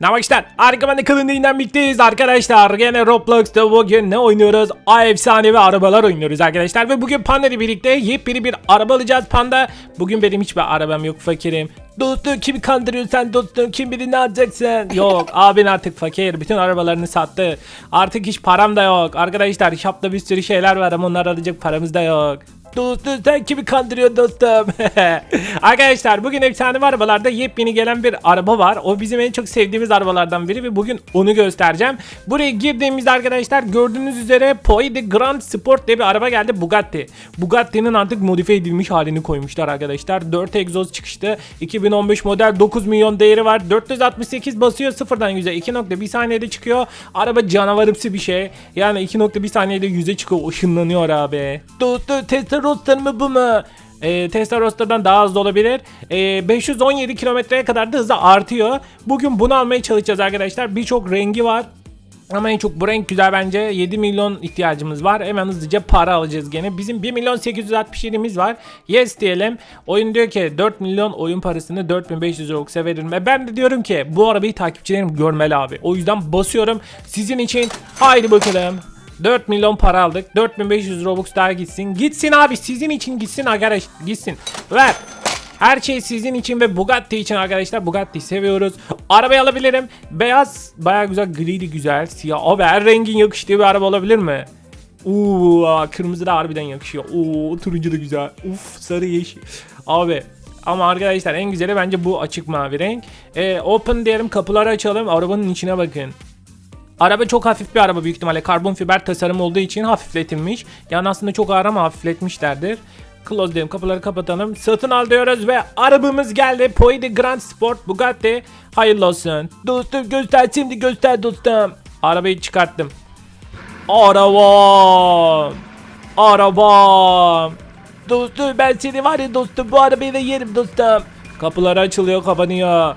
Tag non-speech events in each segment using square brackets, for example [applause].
Namaskar. Arkamanda kalın yayından birlikteyiz arkadaşlar. Gene Roblox'ta bugün ne oynuyoruz? Ay efsanevi arabalar oynuyoruz arkadaşlar. Ve bugün Panda ile birlikte yepyeni bir araba alacağız Panda. Bugün benim hiçbir arabam yok fakirim. Dostum kimi kandırıyorsun sen dostum? Kim bilir ne alacaksın? Yok [laughs] abin artık fakir. Bütün arabalarını sattı. Artık hiç param da yok. Arkadaşlar shopta bir sürü şeyler var ama onlar alacak paramız da yok. Dostum sen kimi kandırıyorsun dostum? [laughs] Arkadaşlar bugün efsane arabalarda yepyeni gelen bir araba var. O bizim en çok sevdiğimiz arabalardan biri ve bugün onu göstereceğim. Buraya girdiğimizde arkadaşlar gördüğünüz üzere Poi de Grand Sport diye bir araba geldi Bugatti. Bugatti'nin artık modifiye edilmiş halini koymuşlar arkadaşlar. 4 egzoz çıkıştı. 2015 model 9 milyon değeri var. 468 basıyor sıfırdan 100'e 2.1 saniyede çıkıyor. Araba canavarımsı bir şey. Yani 2.1 saniyede 100'e çıkıyor ışınlanıyor abi. Dostum Tesla Roadster mı bu mu? E, Tesla Roadster'dan daha hızlı olabilir. E, 517 kilometreye kadar da hızı artıyor. Bugün bunu almaya çalışacağız arkadaşlar. Birçok rengi var. Ama en çok bu renk güzel bence. 7 milyon ihtiyacımız var. Hemen hızlıca para alacağız gene. Bizim 1 milyon 867'miz var. Yes diyelim. Oyun diyor ki 4 milyon oyun parasını 4500 Robux'a veririm. E ben de diyorum ki bu arabayı takipçilerim görmeli abi. O yüzden basıyorum. Sizin için haydi bakalım. 4 milyon para aldık. 4500 Robux daha gitsin. Gitsin abi sizin için gitsin arkadaş gitsin. Ver. Her şey sizin için ve Bugatti için arkadaşlar. Bugatti seviyoruz. Arabayı alabilirim. Beyaz baya güzel, gri de güzel, siyah. Abi her rengin yakıştığı bir araba olabilir mi? Uuu kırmızı da harbiden yakışıyor. Oo turuncu da güzel. Uf sarı yeşil. Abi ama arkadaşlar en güzeli bence bu açık mavi renk. Ee, open diyelim kapıları açalım. Arabanın içine bakın. Araba çok hafif bir araba büyük ihtimalle karbon fiber tasarım olduğu için hafifletilmiş. Yani aslında çok ağır ama hafifletmişlerdir. Close diyelim kapıları kapatalım. Satın al diyoruz ve arabamız geldi. Poi de Grand Sport Bugatti. Hayırlı olsun. Dostum göster şimdi göster dostum. Arabayı çıkarttım. Araba. Araba. Dostum ben seni var ya dostum bu arabayı da yerim dostum. Kapıları açılıyor kapanıyor.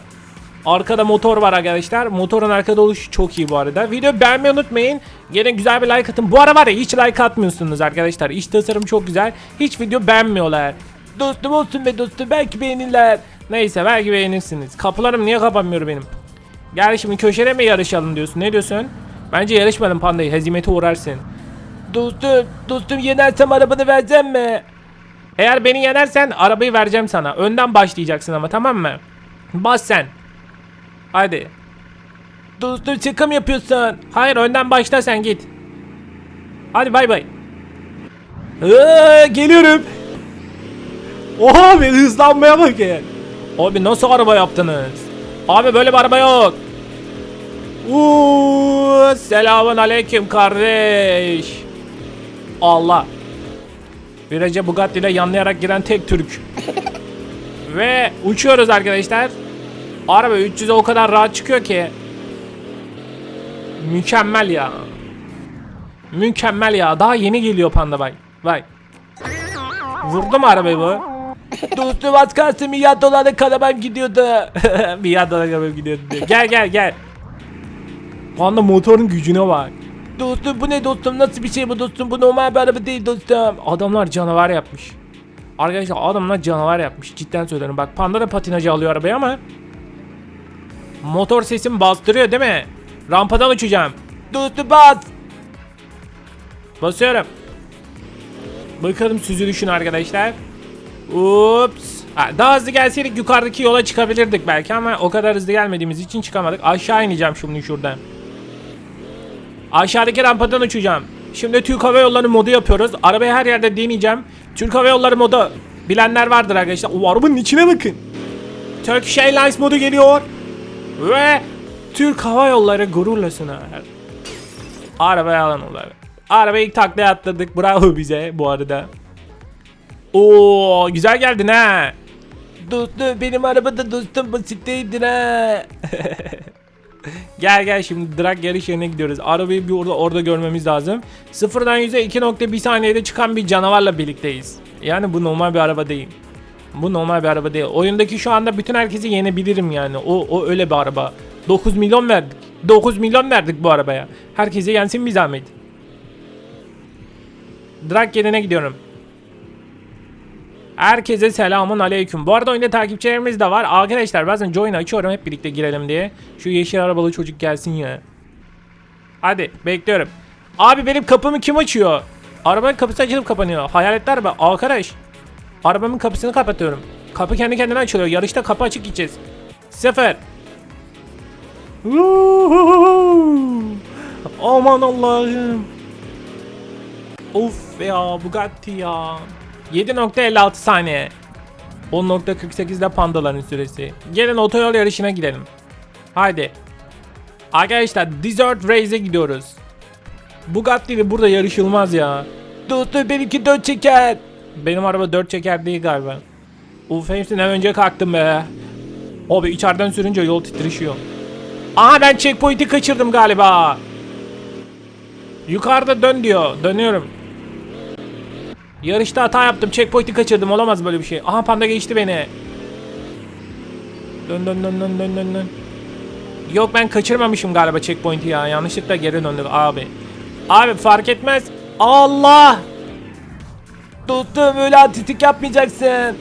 Arkada motor var arkadaşlar. Motorun arkada oluşu çok iyi bu arada. Video beğenmeyi unutmayın. Gene güzel bir like atın. Bu ara var ya hiç like atmıyorsunuz arkadaşlar. İç tasarım çok güzel. Hiç video beğenmiyorlar. Dostum olsun be dostum belki beğenirler. Neyse belki beğenirsiniz. Kapılarım niye kapanmıyor benim? Gel şimdi köşede mi yarışalım diyorsun? Ne diyorsun? Bence yarışmayalım pandayı. Hezimete uğrarsın. Dostum, dostum yenersem arabanı vereceğim mi? Eğer beni yenersen arabayı vereceğim sana. Önden başlayacaksın ama tamam mı? Bas sen. Hadi. Dostum çıkım yapıyorsun. Hayır önden başla sen git. Hadi bay bay. Ee, geliyorum. Oha abi hızlanmaya bakın. Abi nasıl araba yaptınız? Abi böyle bir araba yok. Uuu, selamun aleyküm kardeş. Allah. Viraja Bugatti ile yanlayarak giren tek Türk. [laughs] Ve uçuyoruz arkadaşlar. Araba 300'e o kadar rahat çıkıyor ki. Mükemmel ya. Mükemmel ya. Daha yeni geliyor panda bay. Vay. Vurdu mu arabayı bu? [laughs] Dostum az kalsın milyar dolarlık arabam gidiyordu. [laughs] milyar dolarlık arabam gidiyordu diyor. Gel gel gel. Panda motorun gücüne bak. Dostum bu ne dostum nasıl bir şey bu dostum bu normal bir araba değil dostum. Adamlar canavar yapmış. Arkadaşlar adamlar canavar yapmış cidden söylüyorum bak panda da patinajı alıyor arabayı ama Motor sesim bastırıyor değil mi? Rampadan uçacağım. Dostum bas. Basıyorum. Bakalım süzülüşün arkadaşlar. Ups. Ha, daha hızlı gelseydik yukarıdaki yola çıkabilirdik belki ama o kadar hızlı gelmediğimiz için çıkamadık. Aşağı ineceğim şimdi şuradan. Aşağıdaki rampadan uçacağım. Şimdi Türk Hava Yolları modu yapıyoruz. Arabayı her yerde deneyeceğim. Türk Hava Yolları modu bilenler vardır arkadaşlar. O arabanın içine bakın. Turkish Airlines modu geliyor. Ve Türk Hava Yolları gururla sunar. Arabaya alan onları. Arabayı ilk taklaya atladık. Bravo bize bu arada. Oo güzel geldin ha. Dostum benim arabada dostum basitteydin ha. [laughs] gel gel şimdi drag yarış yerine gidiyoruz. Arabayı bir orada orada görmemiz lazım. Sıfırdan 100'e 2.1 saniyede çıkan bir canavarla birlikteyiz. Yani bu normal bir araba değil. Bu normal bir araba değil. Oyundaki şu anda bütün herkesi yenebilirim yani. O, o öyle bir araba. 9 milyon verdik. 9 milyon verdik bu arabaya. Herkese yensin bir zahmet. Drag yerine gidiyorum. Herkese selamun aleyküm. Bu arada oyunda takipçilerimiz de var. Arkadaşlar bazen join açıyorum hep birlikte girelim diye. Şu yeşil arabalı çocuk gelsin ya. Hadi bekliyorum. Abi benim kapımı kim açıyor? Arabanın kapısı açılıp kapanıyor. Hayaletler be arkadaş. Arabamın kapısını kapatıyorum. Kapı kendi kendine açılıyor. Yarışta kapı açık gideceğiz. Vuhuu. Aman Allah'ım. Of ya Bugatti ya. 7.56 saniye. 10.48'de pandaların süresi. Gelin otoyol yarışına gidelim. Haydi. Arkadaşlar Desert Race'e gidiyoruz. Bugatti ile burada yarışılmaz ya. Dostum benimki 4 çeker. Benim araba 4 çeker değil galiba. Uf hepsinden önce kalktım be. Abi içeriden sürünce yol titreşiyor. Aha ben checkpoint'i kaçırdım galiba. Yukarıda dön diyor. Dönüyorum. Yarışta hata yaptım. Checkpoint'i kaçırdım. Olamaz böyle bir şey. Aha panda geçti beni. Dön dön dön dön dön dön dön. Yok ben kaçırmamışım galiba checkpoint'i ya. Yanlışlıkla geri döndük abi. Abi fark etmez. Allah! Dostum öyle artistik yapmayacaksın.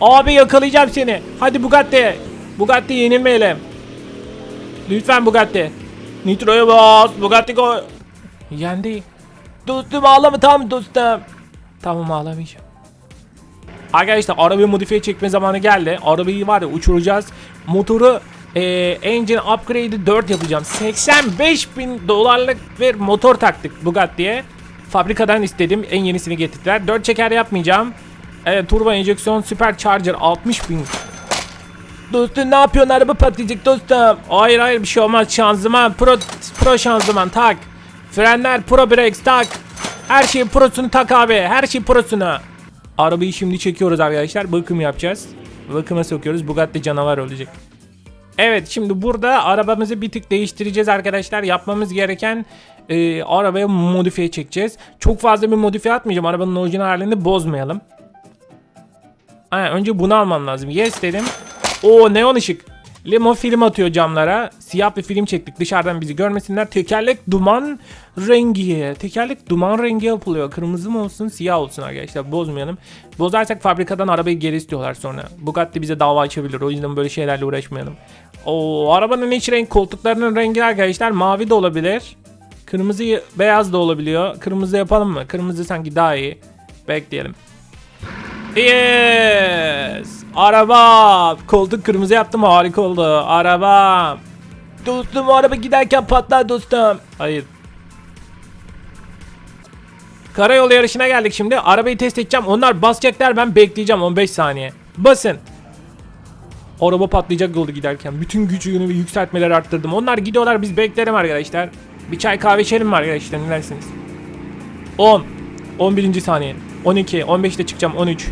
Abi yakalayacağım seni. Hadi Bugatti. Bugatti yenilmeyelim. Lütfen Bugatti. Nitro'ya bas. Bugatti koy. Yendi. Dostum ağlama tamam dostum. Tamam ağlamayacağım. Arkadaşlar arabayı modifiye çekme zamanı geldi. Arabayı var ya uçuracağız. Motoru e, engine upgrade'i 4 yapacağım. 85 bin dolarlık bir motor taktık Bugatti'ye. Fabrikadan istedim. En yenisini getirdiler. 4 çeker yapmayacağım. Evet turbo enjeksiyon supercharger 60 bin. Dostum ne yapıyorsun araba patlayacak dostum. Hayır hayır bir şey olmaz şanzıman pro, pro şanzıman tak. Frenler pro brakes tak. Her şeyin prosunu tak abi her şey prosunu. Arabayı şimdi çekiyoruz arkadaşlar bakım yapacağız. Bakıma sokuyoruz Bugatti canavar olacak. Evet şimdi burada arabamızı bir tık değiştireceğiz arkadaşlar. Yapmamız gereken e, arabaya modifiye çekeceğiz. Çok fazla bir modifiye atmayacağım. Arabanın orijinal halini bozmayalım. Aynen, önce bunu almam lazım. Yes dedim. O neon ışık. Limo film atıyor camlara. Siyah bir film çektik dışarıdan bizi görmesinler. Tekerlek duman rengi. Tekerlek duman rengi yapılıyor. Kırmızı mı olsun siyah olsun arkadaşlar. Bozmayalım. Bozarsak fabrikadan arabayı geri istiyorlar sonra. Bugatti bize dava açabilir. O yüzden böyle şeylerle uğraşmayalım. O arabanın iç renk koltuklarının rengi arkadaşlar mavi de olabilir. Kırmızı beyaz da olabiliyor. Kırmızı yapalım mı? Kırmızı sanki daha iyi. Bekleyelim. Yes! Araba! Koltuk kırmızı yaptım harika oldu. Araba! Dostum araba giderken patlar dostum. Hayır. Karayolu yarışına geldik şimdi. Arabayı test edeceğim. Onlar basacaklar ben bekleyeceğim 15 saniye. Basın. Araba patlayacak yolda giderken. Bütün gücünü ve yükseltmeleri arttırdım. Onlar gidiyorlar biz beklerim arkadaşlar. Bir çay kahve içelim mi arkadaşlar ne dersiniz? 10 11. saniye 12 15'te çıkacağım 13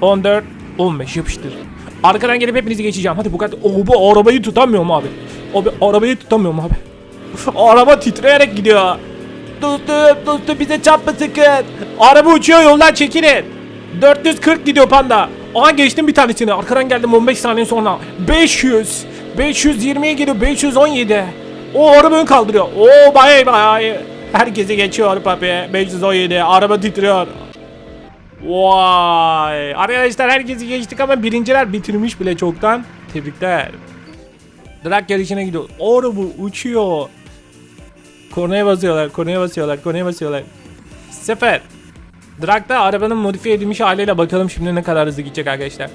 14 15 yapıştır. Arkadan gelip hepinizi geçeceğim. Hadi bu kadar. Oo bu arabayı tutamıyorum abi. Abi arabayı tutamıyorum abi. Araba titreyerek gidiyor. Dostum dostum bize çarpma sakın. Araba uçuyor yoldan çekilin. 440 gidiyor panda. Aha geçtim bir tanesini. Arkadan geldim 15 saniye sonra. 500. 520'ye geliyor. 517. O araba ön kaldırıyor. Oo bay bay. Herkesi geçiyor papi. 517. Araba titriyor. Vay. Arkadaşlar herkesi geçtik ama birinciler bitirmiş bile çoktan. Tebrikler. Drag yarışına gidiyor. Araba uçuyor. Kornaya basıyorlar, kornaya basıyorlar, kornaya basıyorlar. Sefer. Drag'da arabanın modifiye edilmiş haliyle bakalım şimdi ne kadar hızlı gidecek arkadaşlar.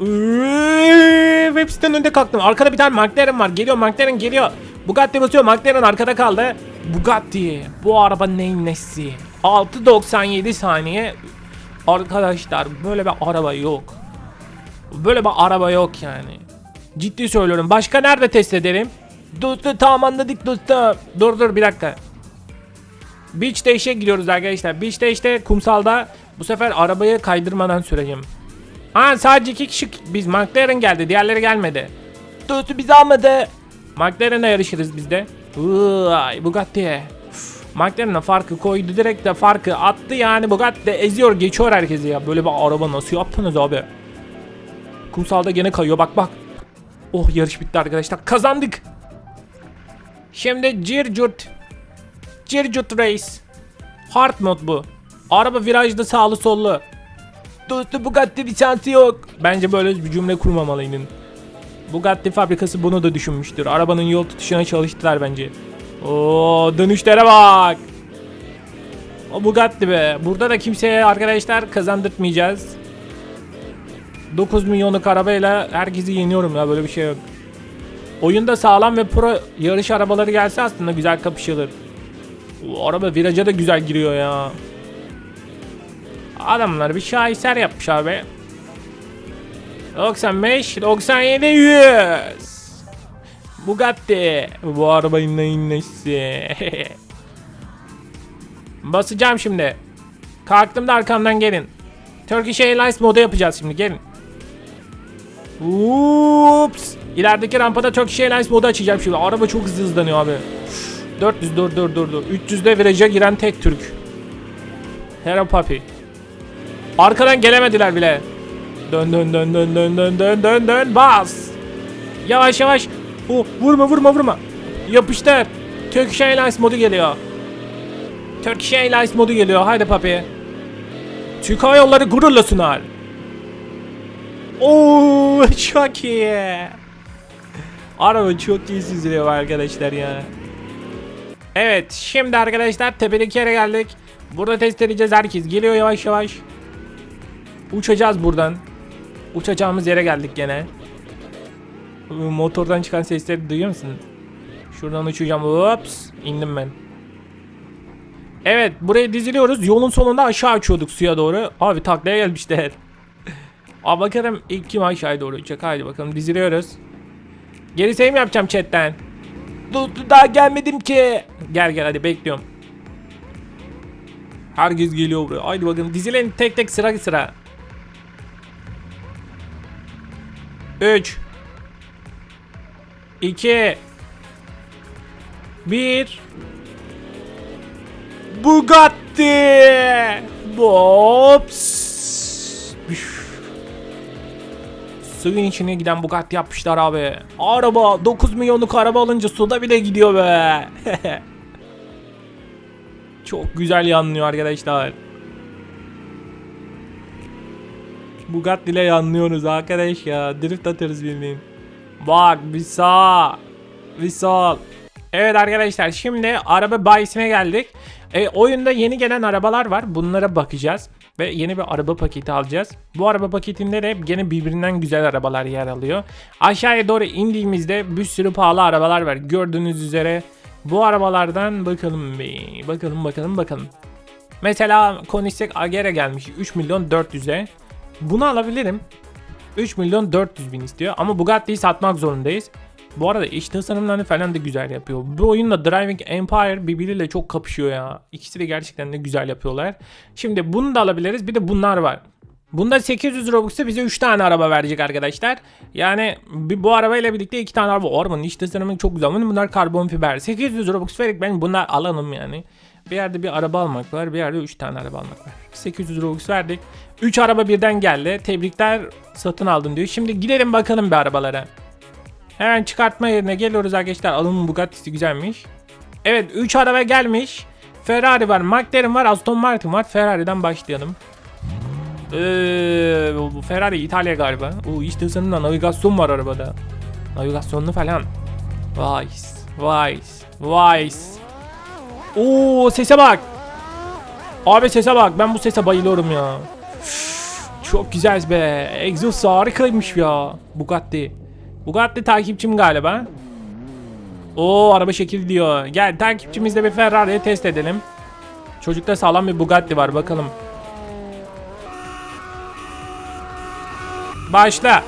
Üüüü, Hepsinden önde kalktım. Arkada bir tane McLaren var. Geliyor McLaren geliyor. Bugatti basıyor. McLaren arkada kaldı. Bugatti. Bu araba neyin nesi? 6.97 saniye. Arkadaşlar böyle bir araba yok. Böyle bir araba yok yani. Ciddi söylüyorum. Başka nerede test edelim? Dostum tamam anladık dostum. Dur dur bir dakika. Beach Dash'e gidiyoruz arkadaşlar. Beach Dash'te kumsalda bu sefer arabayı kaydırmadan süreceğim. Ha sadece iki kişi biz McLaren geldi. Diğerleri gelmedi. Dostum bizi almadı. McLaren'la yarışırız biz de. Vay Bugatti. Üf, McLaren'a farkı koydu direkt de farkı attı yani Bugatti de eziyor geçiyor herkesi ya. Böyle bir araba nasıl yaptınız abi? Kumsalda gene kayıyor bak bak. Oh yarış bitti arkadaşlar kazandık. Şimdi Circut. Circut Race. Hard mod bu. Araba virajda sağlı sollu. Dostu Bugatti'nin şansı yok. Bence böyle bir cümle kurmamalıydın. Bugatti fabrikası bunu da düşünmüştür. Arabanın yol tutuşuna çalıştılar bence. Oo dönüşlere bak. O Bugatti be. Burada da kimseye arkadaşlar kazandırtmayacağız. 9 milyonluk arabayla herkesi yeniyorum ya böyle bir şey yok. Oyunda sağlam ve pro yarış arabaları gelse aslında güzel kapışılır. O araba viraja da güzel giriyor ya. Adamlar bir şaheser yapmış abi. 95, 97, 100. Bugatti. Bu arabanın neyin nesi? [laughs] Basacağım şimdi. Kalktım da arkamdan gelin. Turkish Airlines modu yapacağız şimdi gelin. Ups. İlerideki rampada Turkish Airlines modu açacağım şimdi. Araba çok hızlı hızlanıyor abi. 400 dur dur dur dur. 300'de viraja giren tek Türk. Hero Papi. Arkadan gelemediler bile. Dön dön dön dön dön dön dön dön dön bas. Yavaş yavaş. Oh, vurma vurma vurma. Yapıştır. Turkish Airlines modu geliyor. Turkish Airlines modu geliyor. Haydi papi. Türk Hava Yolları gururla sunar. Oo [laughs] çok iyi. Araba çok iyi süzülüyor arkadaşlar ya. Evet şimdi arkadaşlar tepedeki yere geldik. Burada test edeceğiz herkes geliyor yavaş yavaş. Uçacağız buradan. Uçacağımız yere geldik gene. Motordan çıkan sesleri duyuyor musunuz? Şuradan uçacağım. Ups, indim ben. Evet, buraya diziliyoruz. Yolun sonunda aşağı açıyorduk suya doğru. Abi taklaya gelmişler. [laughs] Abi bakalım ilk kim aşağıya doğru uçacak. Haydi bakalım diziliyoruz. Geri sayım yapacağım chatten. Daha gelmedim ki. Gel gel hadi bekliyorum. Herkes geliyor buraya. Haydi bakalım dizileyin tek tek sıra sıra. 3 2 1 Bugatti Bops Suyun içine giden Bugatti yapmışlar abi. Araba 9 milyonluk araba alınca suda bile gidiyor be. [laughs] Çok güzel yanlıyor arkadaşlar. Bugatti ile yanlıyoruz arkadaş ya. Drift atarız bildiğin. Bak bir sağ. Bir sol. Evet arkadaşlar şimdi araba bayisine geldik. E, oyunda yeni gelen arabalar var. Bunlara bakacağız. Ve yeni bir araba paketi alacağız. Bu araba paketinde de gene birbirinden güzel arabalar yer alıyor. Aşağıya doğru indiğimizde bir sürü pahalı arabalar var. Gördüğünüz üzere bu arabalardan bakalım bir. Bakalım bakalım bakalım. Mesela Koenigsegg Agera gelmiş 3 milyon 400'e. Bunu alabilirim. 3 milyon 400 bin istiyor ama Bugatti'yi satmak zorundayız. Bu arada iç tasarımlarını falan da güzel yapıyor. Bu oyunla Driving Empire birbiriyle çok kapışıyor ya. İkisi de gerçekten de güzel yapıyorlar. Şimdi bunu da alabiliriz. Bir de bunlar var. Bunda 800 Robux'a bize 3 tane araba verecek arkadaşlar. Yani bir, bu arabayla birlikte 2 tane araba. O arabanın iç tasarımı çok güzel. Bunlar karbon fiber. 800 Robux vererek ben bunlar alalım yani. Bir yerde bir araba almak var. Bir yerde 3 tane araba almak var. 800 Robux verdik. 3 araba birden geldi. Tebrikler satın aldın diyor. Şimdi gidelim bakalım bir arabalara. Hemen çıkartma yerine geliyoruz arkadaşlar. Alın Bugatti'si güzelmiş. Evet 3 araba gelmiş. Ferrari var, McLaren var, Aston Martin var. Ferrari'den başlayalım. Ee, Ferrari İtalya galiba. O işte tasarımda navigasyon var arabada. Navigasyonlu falan. Vay. Vay. Vay. Oo sese bak. Abi sese bak. Ben bu sese bayılıyorum ya. Çok güzel be. Exhaust harikaymış ya. Bugatti. Bugatti takipçim galiba. Oo araba şekil diyor. Gel takipçimizle bir Ferrari'yi test edelim. Çocukta sağlam bir Bugatti var bakalım. Başla.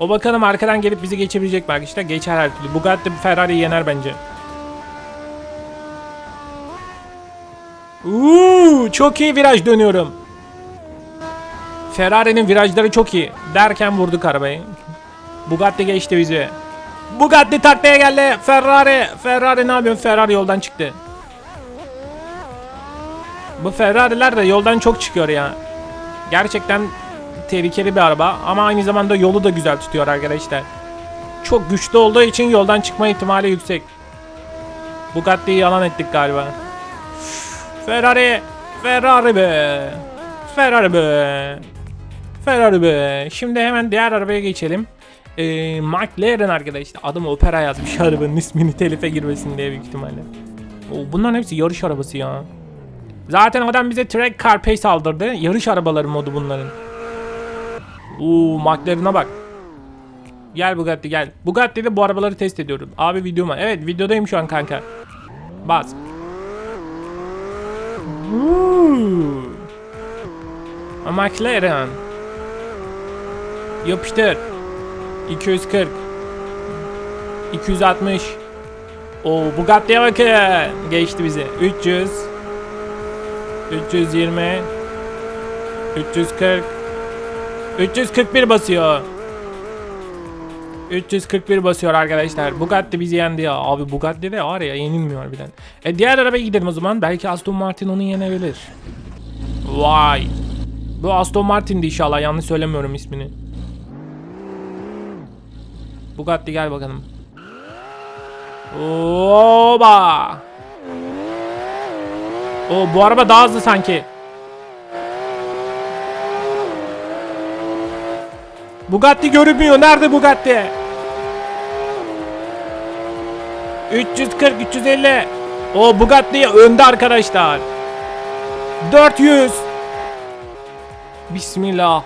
O bakalım arkadan gelip bizi geçebilecek mi arkadaşlar? Geçer her türlü. Bugatti Ferrari'yi yener bence. Uuu, çok iyi viraj dönüyorum. Ferrari'nin virajları çok iyi. Derken vurduk arabayı. Bugatti geçti bizi. Bugatti taklaya geldi. Ferrari. Ferrari ne yapıyorsun? Ferrari yoldan çıktı. Bu Ferrari'ler de yoldan çok çıkıyor ya. Gerçekten tehlikeli bir araba ama aynı zamanda yolu da güzel tutuyor arkadaşlar. Çok güçlü olduğu için yoldan çıkma ihtimali yüksek. Bugatti'yi yalan ettik galiba. Ferrari, Ferrari be. Ferrari be. Ferrari be. Şimdi hemen diğer arabaya geçelim. Ee, McLaren arkadaşlar. Adım Opera yazmış [laughs] arabanın ismini telife girmesin diye büyük ihtimalle. Oo, bunların hepsi yarış arabası ya. Zaten adam bize track car pace aldırdı. Yarış arabaları modu bunların. Oo McLaren'a bak. Gel Bugatti gel. Bugatti'de bu arabaları test ediyorum. Abi videoma. Evet videodayım şu an kanka. Bas. McLaren. Yapıştır. 240. 260. O Bugatti'ye bakın. Geçti bizi. 300. 320. 340. 341 basıyor. 341 basıyor arkadaşlar. Bugatti bizi yendi ya. Abi Bugatti de var ya yenilmiyor harbiden. E diğer arabaya gidelim o zaman. Belki Aston Martin onu yenebilir. Vay. Bu Aston Martin'di inşallah. Yanlış söylemiyorum ismini. Bugatti gel bakalım. Oba. O bu araba daha hızlı sanki. Bugatti görünmüyor. Nerede Bugatti? 340 350. O Bugatti önde arkadaşlar. 400. Bismillah.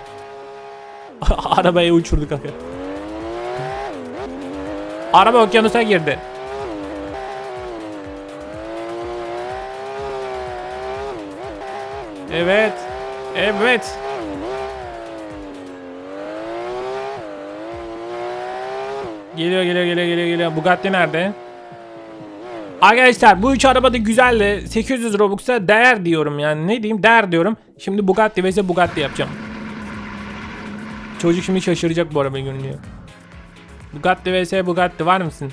[laughs] Arabayı uçurduk aga. Araba okyanusa girdi. Evet. Evet. Geliyor geliyor geliyor geliyor geliyor. Bugatti nerede? Arkadaşlar bu üç araba da güzel de 800 Robux'a değer diyorum yani ne diyeyim değer diyorum. Şimdi Bugatti vs Bugatti yapacağım. Çocuk şimdi şaşıracak bu arabayı görünüyor. Bugatti vs Bugatti var mısın?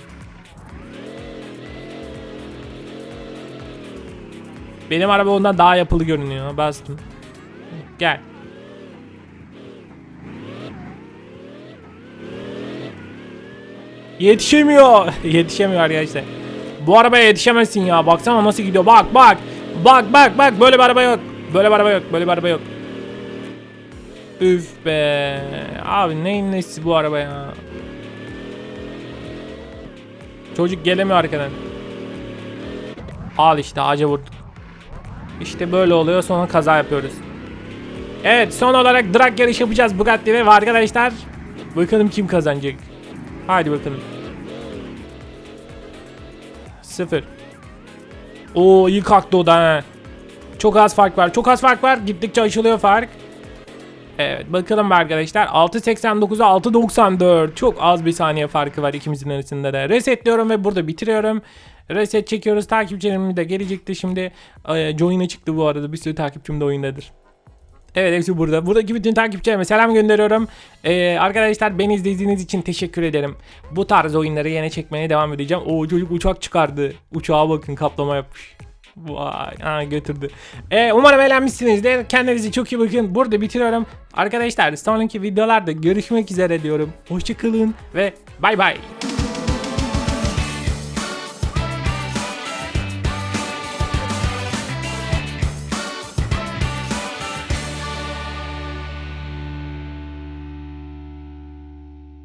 Benim araba ondan daha yapılı görünüyor. Bastım. Gel. Yetişemiyor. [laughs] Yetişemiyor arkadaşlar. Bu arabaya yetişemezsin ya. Baksana nasıl gidiyor. Bak bak. Bak bak bak. Böyle bir araba yok. Böyle bir araba yok. Böyle bir araba yok. Üf be. Abi neyin nesi bu araba ya. Çocuk gelemiyor arkadan. Al işte ağaca vurduk. İşte böyle oluyor sonra kaza yapıyoruz. Evet son olarak drag yarış yapacağız Bugatti'de ve arkadaşlar bakalım kim kazanacak. Hadi bakalım. Sıfır. Oo iyi kalktı o da he. Çok az fark var. Çok az fark var. Gittikçe açılıyor fark. Evet bakalım arkadaşlar. 6.89'a 6.94. Çok az bir saniye farkı var ikimizin arasında da. Resetliyorum ve burada bitiriyorum. Reset çekiyoruz. Takipçilerim de gelecekti şimdi. Join'e çıktı bu arada. Bir sürü takipçim de oyundadır. Evet hepsi burada. Buradaki bütün takipçilerime selam gönderiyorum. Ee, arkadaşlar beni izlediğiniz için teşekkür ederim. Bu tarz oyunları yine çekmeye devam edeceğim. O çocuk uçak çıkardı. Uçağa bakın kaplama yapmış. Vay ha, götürdü. Ee, umarım eğlenmişsinizdir. Kendinize çok iyi bakın. Burada bitiriyorum. Arkadaşlar sonraki videolarda görüşmek üzere diyorum. Hoşçakalın ve bay bay.